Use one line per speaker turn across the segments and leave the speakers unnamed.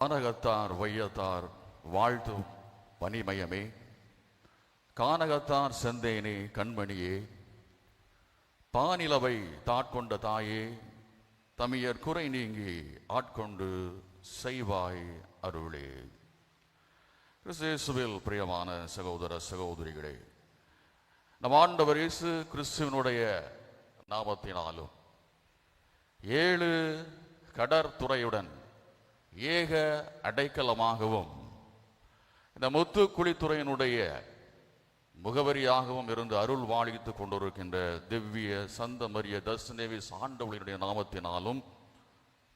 கானகத்தார் வையத்தார் வாழ்த்தும் பனிமயமே கானகத்தார் செந்தேனே கண்மணியே. பானிலவை தாட்கொண்ட தாயே தமியர் குறை நீங்கி ஆட்கொண்டு செய்வாய் அருளே. கிறிஸ்தேசுவில் பிரியமான சகோதர சகோதரிகளே நம் ஆண்டவர் இயேசு கிறிஸ்துவனுடைய நாமத்தினாலும் ஏழு கடற்துறையுடன் ஏக அடைக்கலமாகவும் இந்த முத்து குழித்துறையினுடைய முகவரியாகவும் இருந்து அருள் வாழித்துக் கொண்டிருக்கின்ற திவ்ய சந்தமரிய தர்சனேவி ஆண்டவளினுடைய நாமத்தினாலும்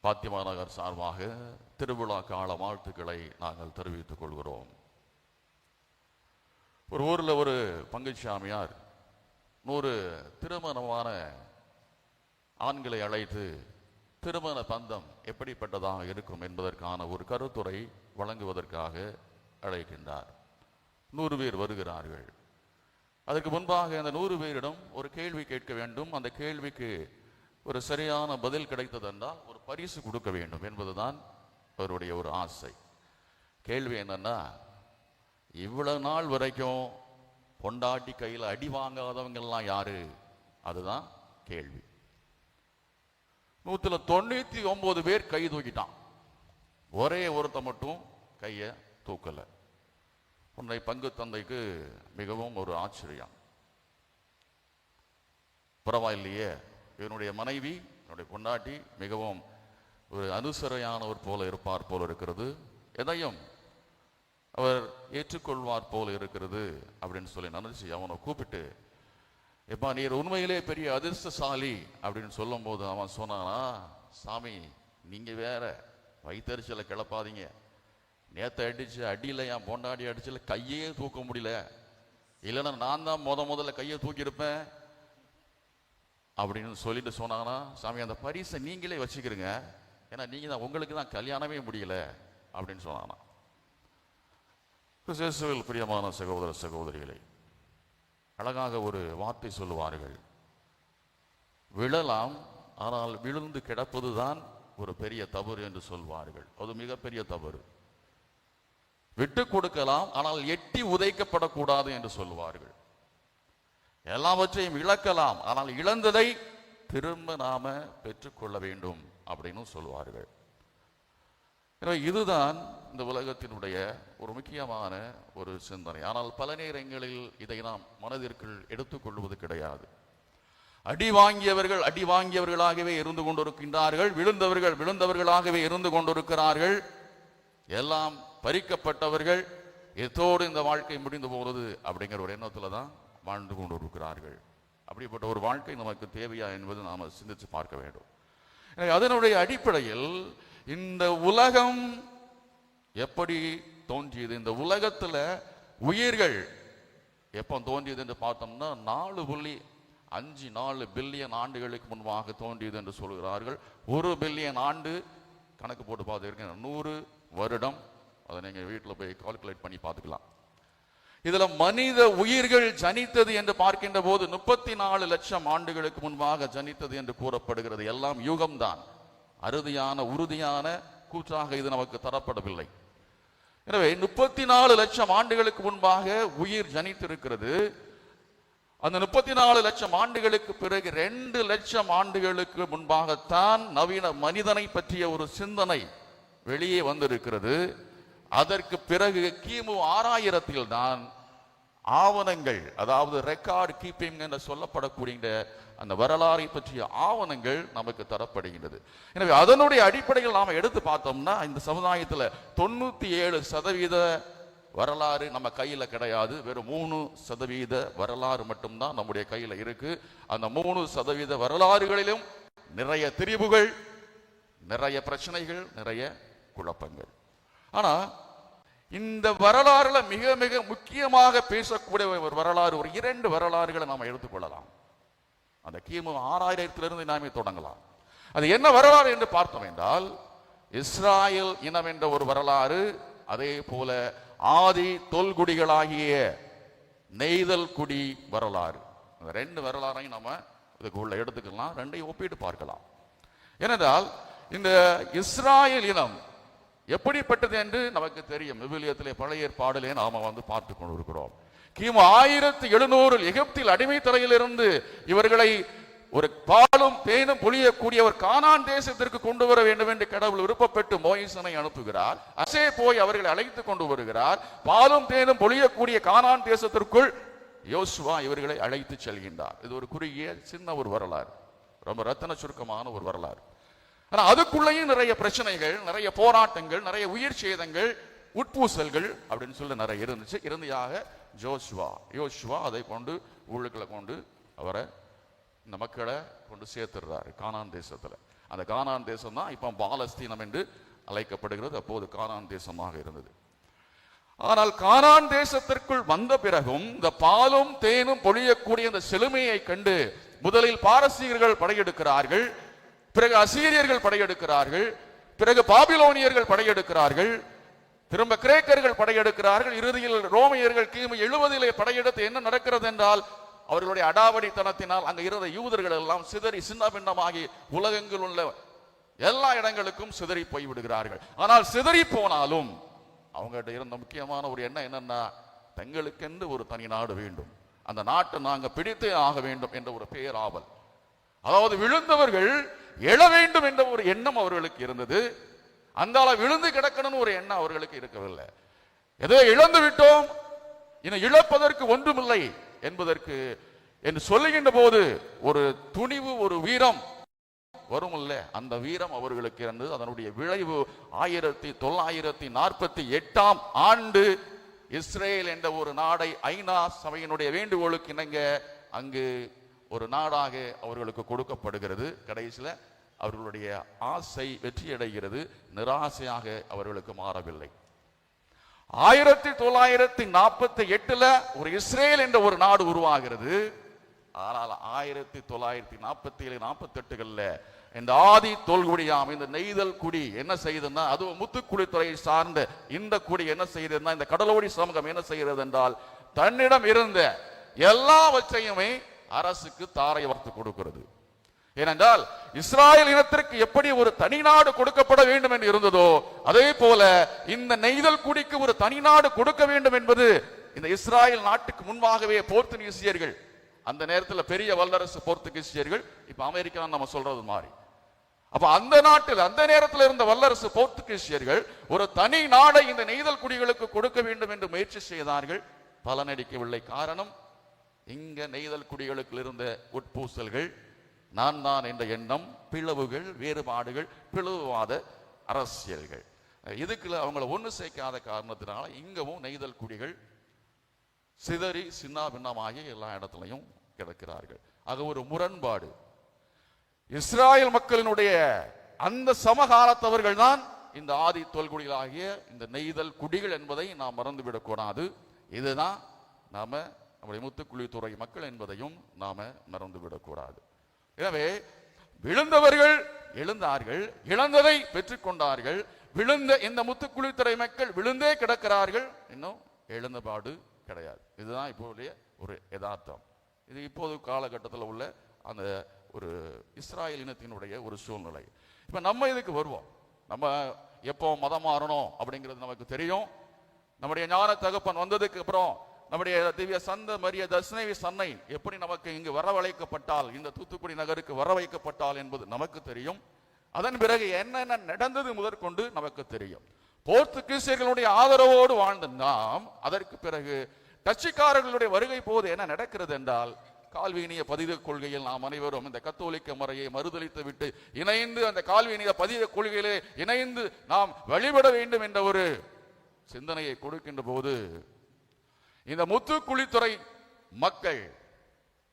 பாத்திமா நகர் சார்பாக திருவிழா கால வாழ்த்துக்களை நாங்கள் தெரிவித்துக் கொள்கிறோம். ஒரு ஊரில் ஒரு பங்குச்சாமியார் நூறு திருமணமான ஆண்களை அழைத்து திருமண பந்தம் எப்படிப்பட்டதாக இருக்கும் என்பதற்கான ஒரு கருத்துரை வழங்குவதற்காக அழைக்கின்றார். நூறு பேர் வருகிறார்கள். அதற்கு முன்பாக அந்த நூறு பேரிடம் ஒரு கேள்வி கேட்க வேண்டும். அந்த கேள்விக்கு ஒரு சரியான பதில் கிடைத்ததென்றால் ஒரு பரிசு கொடுக்க வேண்டும் என்பதுதான் அவருடைய ஒரு ஆசை. கேள்வி என்னன்னா இவ்வளவு நாள் வரைக்கும் பொண்டாட்டி கையில் அடி வாங்காதவங்கெல்லாம் யாரு? அதுதான் கேள்வி. நூத்துல தொண்ணூத்தி ஒன்பது பேர் கை தூக்கிட்டான். ஒரே ஒருத்த மட்டும் கையை தூக்கலை. உன்னை பங்கு தந்தைக்கு மிகவும் ஒரு ஆச்சரியம். பரவாயில்லையே இவனுடைய மனைவி என்னுடைய பொண்டாட்டி மிகவும் ஒரு அனுசரையானவர் போல இருப்பார் போல இருக்கிறது. எதையும் அவர் ஏற்றுக்கொள்வார் போல இருக்கிறது அப்படின்னு சொல்லி நினைச்சு அவனை கூப்பிட்டு எப்பா நீர் உண்மையிலே பெரிய அதிர்ஷ்டசாலி அப்படின்னு சொல்லும் போது அவன் சொன்னானா சாமி நீங்க வேற வயிற்றுச்சலை கிளப்பாதீங்க. நேத்த அடிச்சு அடியில என் பொண்டாடி அடிச்சல கையே தூக்க முடியல. இல்லைன்னா நான் தான் முத முதல்ல கையை தூக்கியிருப்பேன். அப்படின்னு சொல்லிட்டு சொன்னாங்கன்னா சாமி அந்த பரிசை நீங்களே வச்சுக்கிறீங்க ஏன்னா நீங்க தான் உங்களுக்கு தான் கல்யாணமே முடியல. அப்படின்னு சொன்னாங்கன்னா கிறிஸ்துவில் பிரியமான சகோதர சகோதரிகளை அழகாக ஒரு வார்த்தை சொல்லுவார்கள். விழலாம் ஆனால் விழுந்து கிடப்பதுதான் ஒரு பெரிய தவறு என்று சொல்வார்கள். அது மிகப்பெரிய தவறு. விட்டு கொடுக்கலாம் ஆனால் எட்டி உதைக்கப்படக்கூடாது என்று சொல்வார்கள் எல்லாவற்றையும் இழக்கலாம் ஆனால் இழந்ததை திரும்ப நாம பெற்றுக்கொள்ள வேண்டும் அப்படின்னு சொல்வார்கள். எனவே இதுதான் இந்த உலகத்தினுடைய ஒரு முக்கியமான ஒரு சிந்தனை. ஆனால் பல நேரங்களில் இதை நாம் மனதிற்குள் எடுத்துக்கொள்வது கிடையாது. அடி வாங்கியவர்கள் அடி வாங்கியவர்களாகவே இருந்து கொண்டிருக்கின்றார்கள். விழுந்தவர்கள் விழுந்தவர்களாகவே இருந்து கொண்டிருக்கிறார்கள். எல்லாம் பறிக்கப்பட்டவர்கள். எத்தோடு இந்த வாழ்க்கை முடிந்து போகிறது அப்படிங்கிற ஒரு எண்ணத்தில் தான் வாழ்ந்து கொண்டிருக்கிறார்கள். அப்படிப்பட்ட ஒரு வாழ்க்கை நமக்கு தேவையா என்பது நாம் சிந்திச்சு பார்க்க வேண்டும். எனவே அதனுடைய அடிப்படையில் இந்த உலகம் எப்படி தோன்றியது? இந்த உலகத்துல உயிர்கள் எப்போ தோன்றியது என்று பார்த்தோம்னா நாலு புள்ளி அஞ்சு நாலு பில்லியன் ஆண்டுகளுக்கு முன்பாக தோன்றியது என்று சொல்கிறார்கள். ஒரு பில்லியன் ஆண்டு கணக்கு போட்டு பார்த்துருக்கேன் நூறு வருடம். அதை நீங்கள் வீட்டில் போய் கால்குலேட் பண்ணி பார்த்துக்கலாம். இதில் மனித உயிர்கள் ஜனித்தது என்று பார்க்கின்ற போது முப்பத்தி நாலு லட்சம் ஆண்டுகளுக்கு முன்பாக ஜனித்தது என்று கூறப்படுகிறது. எல்லாம் யுகம்தான். அறுதியான உறுதியான கூற்றாக இது நமக்கு தரப்படவில்லை. எனவே முப்பத்தி நாலு லட்சம் ஆண்டுகளுக்கு முன்பாக உயிர் ஜனித்திருக்கிறது. அந்த முப்பத்தி நாலு லட்சம் ஆண்டுகளுக்கு பிறகு ரெண்டு லட்சம் ஆண்டுகளுக்கு முன்பாகத்தான் நவீன மனிதனை பற்றிய ஒரு சிந்தனை வெளியே வந்திருக்கிறது. அதற்கு பிறகு கிமு ஆறாயிரத்தில் தான் ஆவணங்கள் அதாவது ரெக்கார்டு கீப்பிங் என்று சொல்லப்படக்கூடிய அந்த வரலாறை பற்றிய ஆவணங்கள் நமக்கு தரப்படுகின்றது. எனவே அதனுடைய அடிப்படையில் நாம் எடுத்து பார்த்தோம்னா இந்த சமுதாயத்தில் தொண்ணூற்றி ஏழு சதவீத வரலாறு நம்ம கையில் கிடையாது. வெறும் மூணு சதவீத வரலாறு மட்டும்தான் நம்முடைய கையில் இருக்கு. அந்த மூணு சதவீத வரலாறுகளிலும் நிறைய திரிவுகள் நிறைய பிரச்சனைகள் நிறைய குழப்பங்கள். ஆனால் இந்த வரலாறுல மிக மிக முக்கியமாக பேசக்கூடிய ஒரு வரலாறு ஒரு இரண்டு வரலாறுகளை நாம் எடுத்துக்கொள்ளலாம் அந்த கிமு ஆறாயிரத்திலிருந்து நாமே தொடங்கலாம். அது என்ன வரலாறு என்று பார்த்தோம் என்றால் இஸ்ராயல் இனம் என்ற ஒரு வரலாறு அதே போல ஆதி தொல்குடிகளாகிய நெய்தல் குடி வரலாறு. இந்த ரெண்டு வரலாறையும் நம்ம இதுக்குள்ள எடுத்துக்கலாம் ரெண்டையும் ஒப்பிட்டு பார்க்கலாம். ஏனென்றால் இந்த இஸ்ராயல் இனம் எப்படிப்பட்டது என்று நமக்கு தெரியும். விவிலியத்திலே பழைய பாடலே நாம வந்து பார்த்து கொண்டிருக்கிறோம். கிமு ஆயிரத்தி எழுநூறில் எகிப்தில் அடிமை தலையிலிருந்து இவர்களை ஒரு பாலும் தேனும் பொழியக்கூடிய ஒரு கானான் தேசத்திற்கு கொண்டு வர வேண்டும் என்று கடவுள் விருப்பப்பட்டு மோயிசனை அனுப்புகிறார். அசே போய் அவர்களை அழைத்து கொண்டு வருகிறார். பாலும் தேனும் பொழியக்கூடிய கானான் தேசத்திற்குள் யோசுவா இவர்களை அழைத்து செல்கின்றார். இது ஒரு குறுகிய சின்ன ஒரு வரலாறு. ரொம்ப ரத்தன சுருக்கமான ஒரு வரலாறு. ஆனால் அதுக்குள்ளேயும் நிறைய பிரச்சனைகள் நிறைய போராட்டங்கள் நிறைய உயிர் சேதங்கள் உட்பூசல்கள் அப்படின்னு சொல்லி நிறைய இருந்துச்சு. இறுதியாக ஜோஷுவா யோசுவா அதை கொண்டு உள்ளுக்களை கொண்டு அவரை இந்த மக்களை கொண்டு சேர்த்துடுறாரு கானான் தேசத்தில். அந்த கானான் தேசம் தான் இப்போ பாலஸ்தீனம் என்று அழைக்கப்படுகிறது. அப்போது கானான் தேசமாக இருந்தது. ஆனால் கானான் தேசத்திற்குள் வந்த பிறகும் இந்த பாலும் தேனும் பொழியக்கூடிய இந்த செழுமையை கண்டு முதலில் பாரசீகர்கள் படையெடுக்கிறார்கள். பிறகு அசீரியர்கள் படையெடுக்கிறார்கள் பிறகு பாபிலோனியர்கள் படையெடுக்கிறார்கள் திரும்ப கிரேக்கர்கள் படையெடுக்கிறார்கள் இறுதியில் ரோமையர்கள் கிமு எழுபதிலே படையெடுத்து என்ன நடக்கிறது என்றால் அவர்களுடைய அடாவடித்தனத்தினால் அங்க இருந்த யூதர்கள் எல்லாம் சிதறி சின்ன பின்னமாகி உலகெங்கில் உள்ள எல்லா இடங்களுக்கும் சிதறி போய் விடுகிறார்கள் ஆனால் சிதறி போனாலும் அவங்ககிட்ட இருந்த முக்கியமான ஒரு எண்ணம் என்னன்னா தங்களுக்கென்று ஒரு தனி நாடு வேண்டும். அந்த நாட்டை நாங்கள் பிடித்தே ஆக வேண்டும் என்ற ஒரு பேராவல். அதாவது விழுந்தவர்கள் எழ வேண்டும் என்ற ஒரு எண்ணம் அவர்களுக்கு இருந்தது. அந்த அளவு விழுந்து கிடக்கணும்னு ஒரு எண்ணம் அவர்களுக்கு இருக்கவில்லை. எதோ இழந்து விட்டோம். இனி இழப்பதற்கு ஒன்றுமில்லை என்பதற்கு என்று சொல்லுகின்ற போது ஒரு துணிவு ஒரு வீரம் வருமில்ல. அந்த வீரம் அவர்களுக்கு இருந்தது. அதனுடைய விளைவு ஆயிரத்தி தொள்ளாயிரத்தி நாற்பத்தி எட்டாம் ஆண்டு இஸ்ரேல் என்ற ஒரு நாடை ஐநா சபையினுடைய வேண்டுகோளுக்கு இணங்க அங்கு ஒரு நாடாக அவர்களுக்கு கொடுக்கப்படுகிறது. கடைசியில் அவர்களுடைய ஆசை வெற்றியடைகிறது. நிராசையாக அவர்களுக்கு மாறவில்லை. ஆயிரத்தி தொள்ளாயிரத்தி நாற்பத்தி எட்டுல ஒரு இஸ்ரேல் என்ற ஒரு நாடு உருவாகிறது. ஆனால் ஆயிரத்தி தொள்ளாயிரத்தி நாற்பத்தி ஏழு நாற்பத்தி எட்டுகள்ல இந்த ஆதி தோல்குடியாம் இந்த நெய்தல் குடி என்ன செய்யுதுன்னா அதுவும் முத்துக்குடித்துறையை சார்ந்த இந்த குடி என்ன செய்யுதுன்னா இந்த கடலோடி சமூகம் என்ன செய்கிறது என்றால் தன்னிடம் இருந்த எல்லாவற்றையுமே அரசுக்கு தாரை வார்த்து கொடுக்கிறது. ஏனென்றால் இஸ்ராயல் இனத்திற்கு எப்படி ஒரு தனி நாடு கொடுக்கப்பட வேண்டும் என்று இருந்ததோ அதே போல இந்த நெய்தல் குடிக்கு ஒரு தனி நாடு கொடுக்க வேண்டும் என்பது இந்த இஸ்ராயல் நாட்டுக்கு முன்பாகவே போர்த்துகீசியர்கள் அந்த நேரத்தில் பெரிய வல்லரசு போர்த்துகீசியர்கள் இப்ப அமெரிக்கா நம்ம சொல்றது மாதிரி அப்ப அந்த நாட்டில் அந்த நேரத்தில் இருந்த வல்லரசு போர்த்துகீசியர்கள் ஒரு தனி நாடை இந்த நெய்தல் குடிகளுக்கு கொடுக்க வேண்டும் என்று முயற்சி செய்தார்கள். பலனடிக்கவில்லை. காரணம் இங்க நெய்தல் குடிகளுக்கு இருந்த உட்பூசல்கள் நான் தான் என்ற எண்ணம் பிளவுகள் வேறுபாடுகள் பிளவுவாத அரசியல்கள். இதுக்குள்ள அவங்கள ஒன்று சேர்க்காத காரணத்தினால இங்கவும் நெய்தல் குடிகள் சிதறி சின்ன பின்னமாகி எல்லா இடத்துலையும் கிடக்கிறார்கள். ஆக ஒரு முரண்பாடு. இஸ்ராயல் மக்களினுடைய அந்த சமகாலத்தவர்கள் தான் இந்த ஆதி தொல்குடிகளாகிய இந்த நெய்தல் குடிகள் என்பதை நாம் மறந்துவிடக்கூடாது. இதுதான் நாம நம்முடைய முத்துக்குழித்துறை மக்கள் என்பதையும் நாம மறந்துவிடக்கூடாது. எனவே விழுந்தவர்கள் எழுந்தார்கள் இழந்ததை பெற்றுக்கொண்டார்கள் விழுந்த இந்த முத்துக்குழித்துறை மக்கள் விழுந்தே கிடக்கிறார்கள் இன்னும் எழுந்தபாடு கிடையாது. இதுதான் இப்போதைய ஒரு யதார்த்தம். இது இப்போது காலகட்டத்தில் உள்ள அந்த ஒரு இஸ்ராயல் இனத்தினுடைய ஒரு சூழ்நிலை. இப்போ நம்ம இதுக்கு வருவோம்? நம்ம எப்போ மதம் மாறணும் அப்படிங்கிறது நமக்கு தெரியும். நம்முடைய ஞான தகப்பன் வந்ததுக்கு அப்புறம் நம்முடைய திவ்ய சந்த மரிய தர்சனவி சன்னை எப்படி நமக்கு இங்கு வரவழைக்கப்பட்டால் இந்த தூத்துக்குடி நகருக்கு வரவைக்கப்பட்டால் என்பது நமக்கு தெரியும். அதன் பிறகு என்னென்ன நடந்தது முதற்கொண்டு நமக்கு தெரியும். போர்த்துகீசியர்களுடைய ஆதரவோடு வாழ்ந்த நாம் அதற்கு பிறகு டச்சுக்காரர்களுடைய வருகை போது என்ன நடக்கிறது என்றால் கால்வீனிய பதிவு கொள்கையில் நாம் அனைவரும் இந்த கத்தோலிக்க முறையை மறுதளித்து விட்டு இணைந்து அந்த கால்வீனிய பதிவு கொள்கையிலே இணைந்து நாம் வழிபட வேண்டும் என்ற ஒரு சிந்தனையை கொடுக்கின்ற போது இந்த முத்துக்குழித்துறை மக்கள்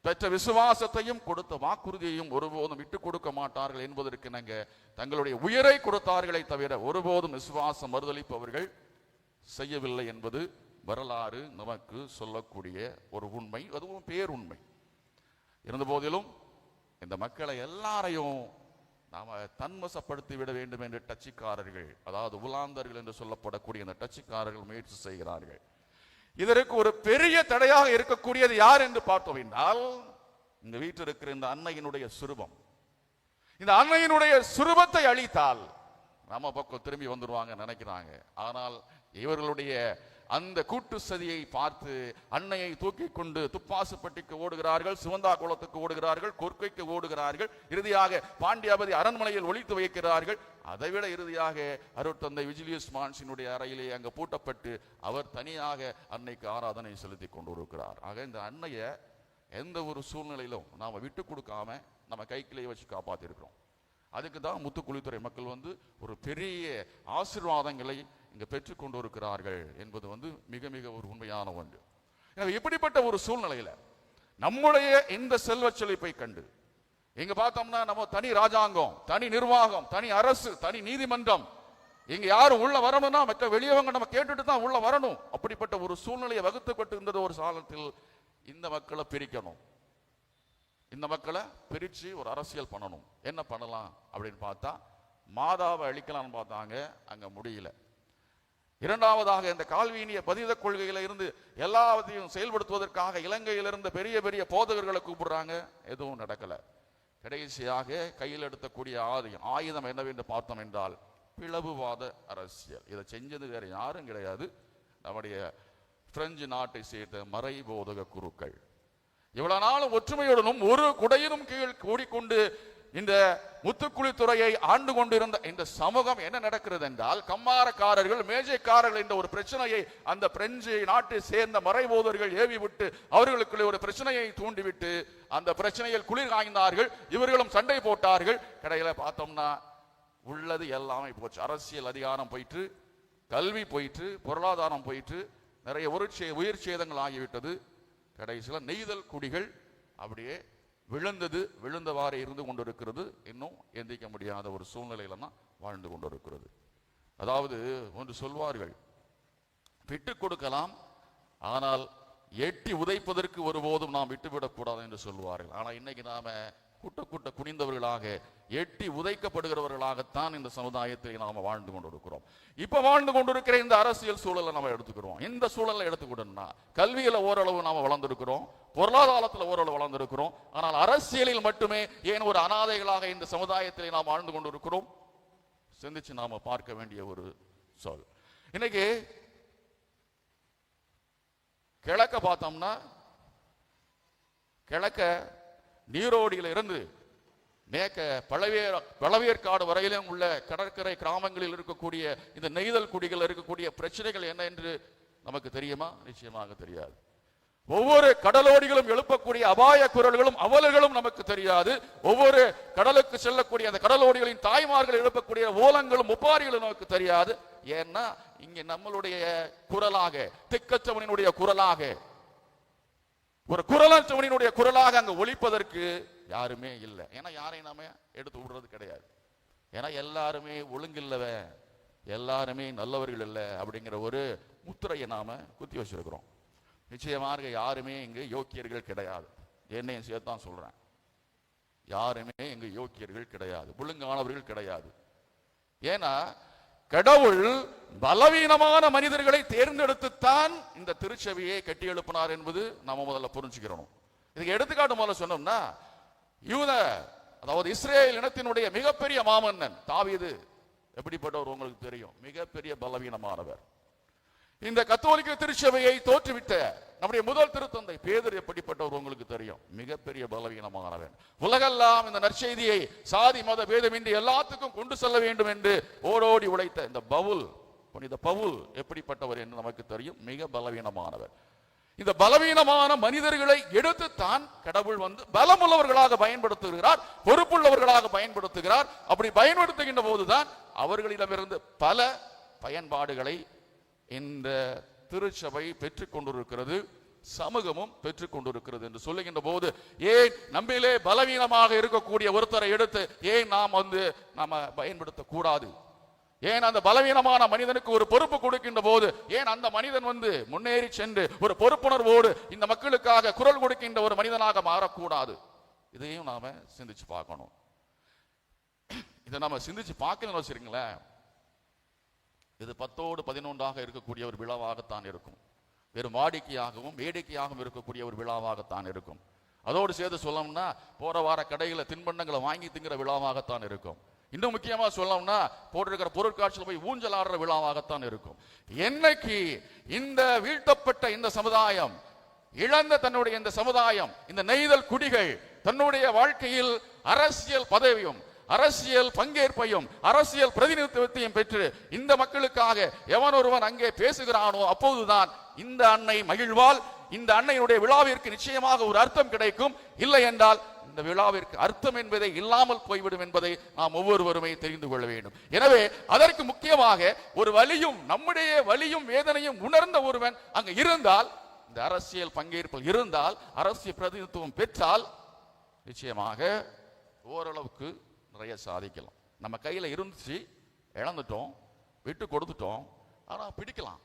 பெற்ற விசுவாசத்தையும் கொடுத்த வாக்குறுதியையும் ஒருபோதும் விட்டுக் கொடுக்க மாட்டார்கள் என்பதற்கு நாங்க தங்களுடைய உயிரை கொடுத்தார்களே தவிர ஒருபோதும் விசுவாசம் மறுதளிப்பவர்கள் செய்யவில்லை என்பது வரலாறு நமக்கு சொல்லக்கூடிய ஒரு உண்மை அதுவும் பேருண்மை. இருந்த போதிலும் இந்த மக்களை எல்லாரையும் நாம் தன்வசப்படுத்தி விட வேண்டும் என்று டச்சுக்காரர்கள் அதாவது உலாந்தர்கள் என்று சொல்லப்படக்கூடிய இந்த டச்சுக்காரர்கள் முயற்சி செய்கிறார்கள். இதற்கு ஒரு பெரிய தடையாக இருக்கக்கூடியது யார் என்று பார்த்தோம் என்றால் இந்த வீட்டில் இருக்கிற இந்த அன்னையினுடைய சுரூபம். இந்த அன்னையினுடைய சுரூபத்தை அழித்தால் நம்ம பக்கம் திரும்பி வந்துடுவாங்க நினைக்கிறாங்க. ஆனால் இவர்களுடைய அந்த கூட்டு சதியை பார்த்து அன்னையை தூக்கி கொண்டு துப்பாசுப்பட்டிக்கு ஓடுகிறார்கள் சிவந்தா குளத்துக்கு ஓடுகிறார்கள் கொற்கைக்கு ஓடுகிறார்கள் இறுதியாக பாண்டியாபதி அரண்மனையில் ஒளித்து வைக்கிறார்கள். அதைவிட இறுதியாக அருட்தந்தை விஜிலியஸ் மான்சினுடைய அறையிலே அங்கு பூட்டப்பட்டு அவர் தனியாக அன்னைக்கு ஆராதனை செலுத்தி கொண்டிருக்கிறார். ஆக இந்த அன்னையை எந்த ஒரு சூழ்நிலையிலும் நாம் விட்டு கொடுக்காம நம்ம கைக்கிலேயே வச்சு காப்பாற்றிருக்கிறோம் அதுக்கு தான் முத்துக்குளித்துறை மக்கள் வந்து ஒரு பெரிய ஆசீர்வாதங்களை இங்கே பெற்றுக் கொண்டு இருக்கிறார்கள் என்பது வந்து மிக மிக ஒரு உண்மையான ஒன்று. எனவே இப்படிப்பட்ட ஒரு சூழ்நிலையில் நம்முடைய இந்த செல்வ செழிப்பை கண்டு இங்க பார்த்தோம்னா நம்ம தனி ராஜாங்கம் தனி நிர்வாகம் தனி அரசு தனி நீதிமன்றம் இங்க யாரும் உள்ள வரணும்னா மற்ற வெளியவங்க நம்ம கேட்டுட்டு தான் உள்ள வரணும். அப்படிப்பட்ட ஒரு சூழ்நிலையை வகுத்துப்பட்டு இருந்தது ஒரு சாலத்தில் இந்த மக்களை பிரிக்கணும். இந்த மக்களை பிரிச்சு ஒரு அரசியல் பண்ணணும். என்ன பண்ணலாம் அப்படின்னு பார்த்தா மாதாவை அழிக்கலாம்னு பார்த்தாங்க அங்கே முடியல. இரண்டாவதாக இந்த கால்வீனிய பதித கொள்கையில இருந்து எல்லாவற்றையும் செயல்படுத்துவதற்காக இலங்கையிலிருந்து பெரிய பெரிய போதகர்களை கூப்பிடுறாங்க. எதுவும் நடக்கல. கடைசியாக கையில் எடுத்தக்கூடிய ஆதியம் ஆயுதம் என்னவென்று பார்த்தோம் என்றால் பிளவுவாத அரசியல். இதை செஞ்சது வேற யாரும் கிடையாது. நம்முடைய பிரெஞ்சு நாட்டை சேர்ந்த மறை போதக குருக்கள். இவ்வளவு நாளும் ஒற்றுமையுடனும் ஒரு குடையினும் கீழ் கூடிக்கொண்டு இந்த முத்துக்குளித்துறையை ஆண்டு கொண்டிருந்த இந்த சமூகம் என்ன நடக்கிறது என்றால் கம்மாரக்காரர்கள் மேஜைக்காரர்கள் என்ற ஒரு பிரச்சனையை அந்த பிரெஞ்சு நாட்டை சேர்ந்த மறைபோதர்கள் ஏவி விட்டு அவர்களுக்குள்ளே ஒரு பிரச்சனையை தூண்டிவிட்டு அந்த பிரச்சனையில் குளிர் காய்ந்தார்கள் இவர்களும் சண்டை போட்டார்கள். கடையில பார்த்தோம்னா உள்ளது எல்லாமே போச்சு. அரசியல் அதிகாரம் போயிட்டு கல்வி போயிட்டு பொருளாதாரம் போயிட்டு நிறைய உயிர் சேதங்கள் ஆகிவிட்டது. கடைசியில் நெய்தல் குடிகள் அப்படியே விழுந்தது விழுந்தவாறு இருந்து கொண்டிருக்கிறது. இன்னும் எந்திக்க முடியாத ஒரு சூழ்நிலையில தான் வாழ்ந்து கொண்டிருக்கிறது. அதாவது ஒன்று சொல்வார்கள் விட்டு கொடுக்கலாம் ஆனால் எட்டி உதைப்பதற்கு ஒருபோதும் நாம் விட்டுவிடக்கூடாது என்று சொல்வார்கள். ஆனால் இன்னைக்கு நாம கூட்ட கூட்ட குனிந்தவர்களாக எட்டி உதைக்கப்படுகிறவர்களாகத்தான் இந்த சமுதாயத்தில் நாம வாழ்ந்து கொண்டிருக்கிறோம். இப்ப வாழ்ந்து கொண்டிருக்கிற இந்த அரசியல் சூழலை நம்ம எடுத்துக்கிறோம். இந்த சூழலை எடுத்துக்கிட்டோம்னா கல்வியில ஓரளவு நாம வளர்ந்துருக்கிறோம் பொருளாதாரத்தில் ஓரளவு வளர்ந்துருக்கிறோம். ஆனால் அரசியலில் மட்டுமே ஏன் ஒரு அனாதைகளாக இந்த சமுதாயத்தில் நாம் வாழ்ந்து கொண்டிருக்கிறோம்? சிந்திச்சு நாம பார்க்க வேண்டிய ஒரு சொல். இன்னைக்கு கிழக்க பார்த்தோம்னா கிழக்க நீரோடியில் இருந்து மேக்க பழவேர் பழவேற்காடு வரையிலும் உள்ள கடற்கரை கிராமங்களில் இருக்கக்கூடிய இந்த நெய்தல் குடிகள் இருக்கக்கூடிய பிரச்சனைகள் என்ன என்று நமக்கு தெரியுமா? நிச்சயமாக தெரியாது. ஒவ்வொரு கடலோடிகளும் எழுப்பக்கூடிய அபாய குரல்களும் அவலர்களும் நமக்கு தெரியாது. ஒவ்வொரு கடலுக்கு செல்லக்கூடிய அந்த கடலோடிகளின் தாய்மார்கள் எழுப்பக்கூடிய ஓலங்களும் ஒப்பாரிகளும் நமக்கு தெரியாது. ஏன்னா இங்கே நம்மளுடைய குரலாக திக்கச்சவனினுடைய குரலாக ஒரு குரலற்றவனினுடைய குரலாக அங்கே ஒழிப்பதற்கு யாருமே இல்லை. ஏன்னா யாரையும் நாம எடுத்து விடுறது கிடையாது. ஏன்னா எல்லாருமே ஒழுங்கில்லவன் எல்லாருமே நல்லவர்கள் இல்லை அப்படிங்கிற ஒரு முத்திரையை நாம குத்தி வச்சிருக்கிறோம். நிச்சயமாக யாருமே இங்கு யோக்கியர்கள் கிடையாது. என்னையும் சேர்த்தான் சொல்றேன். யாருமே இங்கு யோக்கியர்கள் கிடையாது. ஒழுங்கானவர்கள் கிடையாது. ஏன்னா கடவுள் பலவீனமான மனிதர்களை தேர்ந்தெடுத்துத்தான் இந்த திருச்சபையை கட்டி எழுப்பினார் என்பது நம்ம முதல்ல புரிஞ்சுக்கிறோம் இதுக்கு எடுத்துக்காட்டு முதல்ல சொன்னோம்னா யூத அதாவது இஸ்ரேல் இனத்தினுடைய மிகப்பெரிய மாமன்னன் தாவியது எப்படிப்பட்டவர் உங்களுக்கு தெரியும்? மிகப்பெரிய பலவீனமானவர். இந்த கத்தோலிக்க திருச்சபையை தோற்றுவித்த நம்முடைய முதல் திருத்தந்தை பேதர் எப்படிப்பட்டவர் உங்களுக்கு தெரியும்? மிகப்பெரிய பலவீனமானவன். உலகெல்லாம் இந்த நற்செய்தியை சாதி மத பேதமின்றி எல்லாத்துக்கும் கொண்டு செல்ல வேண்டும் என்று ஓடோடி உழைத்த இந்த பவுல் புனித பவுல் எப்படிப்பட்டவர் என்று நமக்கு தெரியும்? மிக பலவீனமானவர். இந்த பலவீனமான மனிதர்களை எடுத்து தான் கடவுள் வந்து பலமுள்ளவர்களாக பயன்படுத்துகிறார் பொறுப்புள்ளவர்களாக பயன்படுத்துகிறார். அப்படி பயன்படுத்துகின்ற போதுதான் அவர்களிடமிருந்து பல பயன்பாடுகளை இந்த திருச்சபை பெற்றுக் கொண்டிருக்கிறது சமூகமும் பெற்றுக் கொண்டிருக்கிறது என்று சொல்லுகின்ற போது ஏன் நம்பிலே பலவீனமாக இருக்கக்கூடிய ஒருத்தரை எடுத்து ஏன் நாம் வந்து நாம பயன்படுத்த கூடாது ஏன் அந்த பலவீனமான மனிதனுக்கு ஒரு பொறுப்பு கொடுக்கின்ற போது ஏன் அந்த மனிதன் வந்து முன்னேறி சென்று ஒரு பொறுப்புணர்வோடு இந்த மக்களுக்காக குரல் கொடுக்கின்ற ஒரு மனிதனாக மாறக்கூடாது? இதையும் நாம சிந்திச்சு பார்க்கணும். இதை நம்ம சிந்திச்சு பார்க்கணும்னு வச்சுருங்களேன். இது பத்தோடு பதினொன்றாக இருக்கக்கூடிய ஒரு விழாவாகத்தான் இருக்கும். வெறும் வாடிக்கையாகவும் வேடிக்கையாகவும் இருக்கக்கூடிய ஒரு விழாவாகத்தான் இருக்கும். அதோடு சேர்த்து சொல்லணும்னா போற வார கடைகளை தின்பண்டங்களை வாங்கி திங்கிற விழாவாகத்தான் இருக்கும். இன்னும் முக்கியமா சொல்லணும்னா போட்டிருக்கிற பொருட்காட்சியில் போய் ஊஞ்சல் ஆடுற விழாவாகத்தான் இருக்கும். என்னைக்கு இந்த வீழ்த்தப்பட்ட இந்த சமுதாயம் இழந்த தன்னுடைய இந்த சமுதாயம் இந்த நெய்தல் குடிகள் தன்னுடைய வாழ்க்கையில் அரசியல் பதவியும் அரசியல் பங்கேற்பையும் அரசியல் பிரதிநிதித்துவத்தையும் பெற்று இந்த மக்களுக்காக எவன் ஒருவன் அங்கே பேசுகிறானோ அப்போதுதான் இந்த அன்னை மகிழ்வால் இந்த அன்னையுடைய விழாவிற்கு நிச்சயமாக ஒரு அர்த்தம் கிடைக்கும். இல்லை என்றால் இந்த விழாவிற்கு அர்த்தம் என்பதை இல்லாமல் போய்விடும் என்பதை நாம் ஒவ்வொருவருமே தெரிந்து கொள்ள வேண்டும். எனவே அதற்கு முக்கியமாக ஒரு வலியும் நம்முடைய வலியும் வேதனையும் உணர்ந்த ஒருவன் அங்கு இருந்தால் இந்த அரசியல் பங்கேற்பு இருந்தால் அரசியல் பிரதிநிதித்துவம் பெற்றால் நிச்சயமாக ஓரளவுக்கு நிறைய சாதிக்கலாம். நம்ம கையில் இருந்துச்சு இழந்துட்டோம் விட்டு கொடுத்துட்டோம் ஆனால் பிடிக்கலாம்.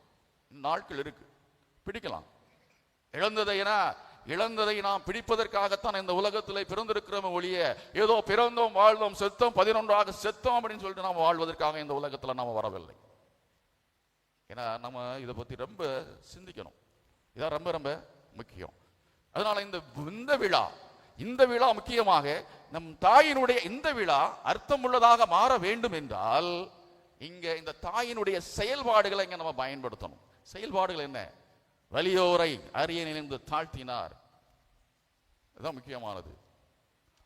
நாட்கள் இருக்கு பிடிக்கலாம். இழந்ததைனா இழந்ததை நாம் பிடிப்பதற்காகத்தான் இந்த உலகத்தில் பிறந்திருக்கிறோம் ஒழிய ஏதோ பிறந்தோம் வாழ்ந்தோம் செத்தோம் பதினொன்றாக செத்தோம் அப்படின்னு சொல்லிட்டு நாம் வாழ்வதற்காக இந்த உலகத்தில் நாம் வரவில்லை. ஏன்னா நம்ம இதை பற்றி ரொம்ப சிந்திக்கணும். இதான் ரொம்ப ரொம்ப முக்கியம். அதனால இந்த இந்த விழா இந்த விழா முக்கியமாக நம் தாயினுடைய இந்த விழா அர்த்தமுள்ளதாக மாற வேண்டும் என்றால் இங்க இந்த தாயினுடைய செயல்பாடுகளை இங்க நம்ம பயன்படுத்தணும். செயல்பாடுகள் என்ன? வலியோரை அரிய நினைந்து தாழ்த்தினார். இதுதான் முக்கியமானது.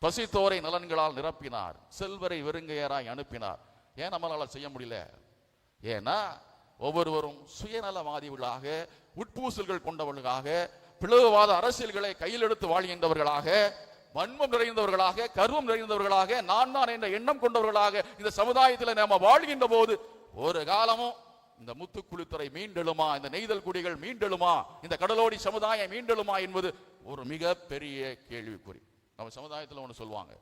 பசித்தோரை நலன்களால் நிரப்பினார். செல்வரை வெறுங்கையராய் அனுப்பினார். ஏன் நம்மளால செய்ய முடியல? ஏன்னா ஒவ்வொருவரும் சுயநலவாதிகளாக உட்பூசல்கள் கொண்டவர்களாக பிளவுவாத அரசியல்களை கையில் எடுத்து வாழ்கின்றவர்களாக வன்மம் நிறைந்தவர்களாக கருவம் நிறைந்தவர்களாக நான் தான் என்ற எண்ணம் கொண்டவர்களாக இந்த சமுதாயத்தில் நாம வாழ்கின்ற போது ஒரு காலமும் இந்த முத்துக்குளித்துறை மீண்டெழுமா இந்த நெய்தல் குடிகள் மீண்டெழுமா இந்த கடலோடி சமுதாயம் மீண்டெழுமா என்பது ஒரு மிக பெரிய கேள்விக்குறி. நம்ம சமுதாயத்தில் ஒன்று சொல்லுவாங்க.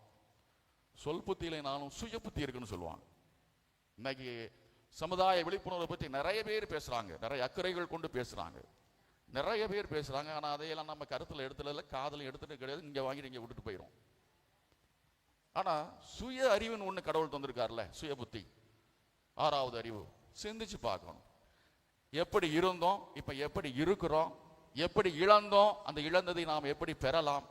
சொல் புத்தியிலைனாலும் சுய புத்தி இருக்குன்னு சொல்லுவாங்க. இன்னைக்கு சமுதாய விழிப்புணர்வை பற்றி நிறைய பேர் பேசுறாங்க. நிறைய அக்கறைகள் கொண்டு பேசுறாங்க. நிறைய பேர் பேசுறாங்க ஆனால் அதையெல்லாம் நம்ம கருத்தில் எடுத்துல இல்லை காதல எடுத்துட்டு கிடையாது இங்கே வாங்கிட்டு இங்கே விட்டுட்டு போயிடும் ஆனால் சுய அறிவுன்னு ஒன்று கடவுள் தந்திருக்கார்ல சுய புத்தி. ஆறாவது அறிவு சிந்திச்சு பார்க்கணும். எப்படி இருந்தோம் இப்போ எப்படி இருக்கிறோம் எப்படி இழந்தோம் அந்த இழந்ததை நாம் எப்படி பெறலாம்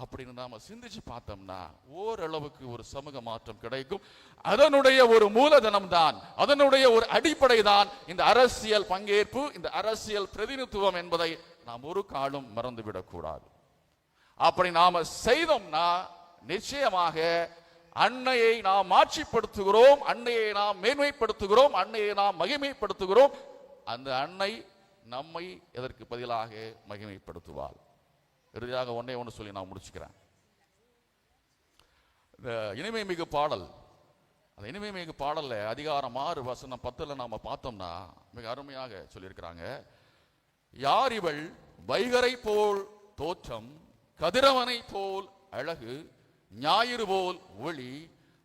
அப்படின்னு நாம சிந்திச்சு பார்த்தோம்னா ஓரளவுக்கு ஒரு சமூக மாற்றம் கிடைக்கும். அதனுடைய ஒரு மூலதனம் தான் அதனுடைய ஒரு அடிப்படை தான் இந்த அரசியல் பங்கேற்பு இந்த அரசியல் பிரதிநிதித்துவம் என்பதை நாம் ஒரு காலம் மறந்துவிடக்கூடாது. அப்படி நாம செய்தோம்னா நிச்சயமாக அன்னையை நாம் மாட்சிப்படுத்துகிறோம் அன்னையை நாம் மேன்மைப்படுத்துகிறோம் அன்னையை நாம் மகிமைப்படுத்துகிறோம். அந்த அன்னை நம்மை எதற்கு பதிலாக மகிமைப்படுத்துவாள்? இறுதியாக ஒன்னே ஒன்று சொல்லி நான் முடிச்சுக்கிறேன். இந்த இனிமை மிகு பாடல் அந்த இனிமை மிகு பாடல்ல அதிகாரம் ஆறு வசனம் பத்துல நாம் பார்த்தோம்னா மிக அருமையாக சொல்லியிருக்கிறாங்க. யார் இவள் வைகரை போல் தோற்றம் கதிரவனை போல் அழகு ஞாயிறு போல் ஒளி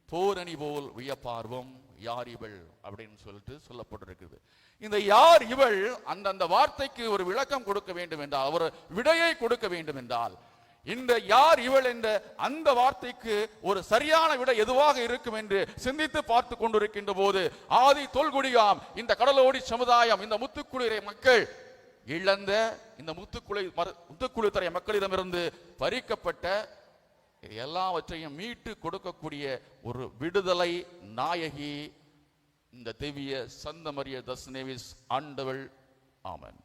போரணி போல் வியப்பார்வம் யார் இவள் அப்படின்னு சொல்லிட்டு சொல்லப்பட்டிருக்குது. இந்த யார் இவள் அந்தந்த வார்த்தைக்கு ஒரு விளக்கம் கொடுக்க வேண்டும் என்றால் ஒரு விடையை கொடுக்க வேண்டும் என்றால் இந்த யார் இவள் என்ற அந்த வார்த்தைக்கு ஒரு சரியான விடை எதுவாக இருக்கும் என்று சிந்தித்து பார்த்து கொண்டிருக்கின்ற போது ஆதி தொல்குடியாம் இந்த கடலோடி சமுதாயம் இந்த முத்துக்குளிரை மக்கள் இழந்த இந்த முத்துக்குளை மர- மக்களிடமிருந்து பறிக்கப்பட்ட இது எல்லாவற்றையும் மீட்டு கொடுக்கக்கூடிய ஒரு விடுதலை நாயகி இந்த திவ்ய சந்தமரிய தஸ்னேவிஸ் ஆண்டவள். ஆமன்.